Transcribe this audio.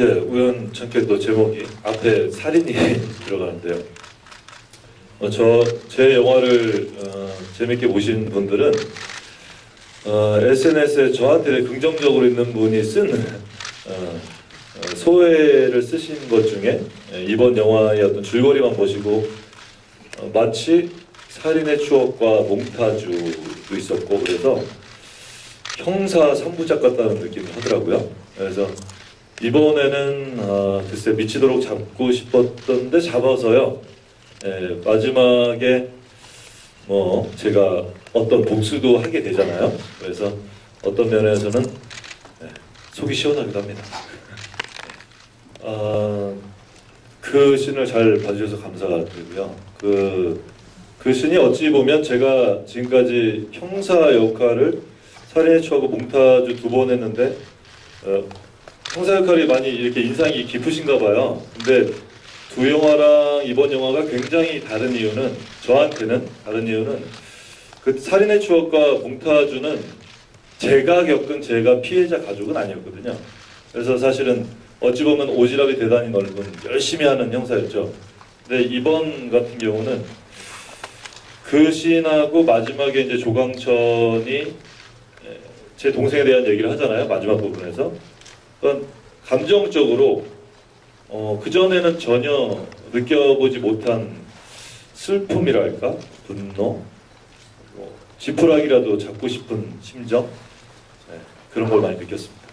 예, 우연찮게 또 제목이 앞에 살인이 들어가는데요. 어, 저, 제 영화를 어, 재밌게 보신 분들은 어, SNS에 저한테 긍정적으로 있는 분이 쓴 어, 어, 소회를 쓰신 것 중에 예, 이번 영화의 어떤 줄거리만 보시고 어, 마치 살인의 추억과 몽타주도 있었고 그래서 형사 3부작 같다는 느낌이 하더라고요. 그래서 이번에는 아, 글쎄 미치도록 잡고 싶었던데 잡아서요. 예, 마지막에 뭐 제가 어떤 복수도 하게 되잖아요. 그래서 어떤 면에서는 예, 속이 시원하기도 합니다. 아, 그 씬을 잘 봐주셔서 감사드리고요. 그, 그 씬이 어찌 보면 제가 지금까지 형사 역할을 살인의 추하고 몽타주 두 번 했는데 어, 형사 역할이 많이 이렇게 인상이 깊으신가 봐요. 근데 두 영화랑 이번 영화가 굉장히 다른 이유는 저한테는 다른 이유는 그 살인의 추억과 몽타주는 제가 겪은 제가 피해자 가족은 아니었거든요. 그래서 사실은 어찌 보면 오지랖이 대단히 넓은 열심히 하는 형사였죠. 근데 이번 같은 경우는 그 씬하고 마지막에 이제 조광천이 에, 제 동생에 대한 얘기를 하잖아요. 마지막 부분에서. 감정적으로 어, 그전에는 전혀 느껴보지 못한 슬픔이랄까? 분노? 뭐, 지푸라기라도 잡고 싶은 심정? 네, 그런 걸 많이 느꼈습니다.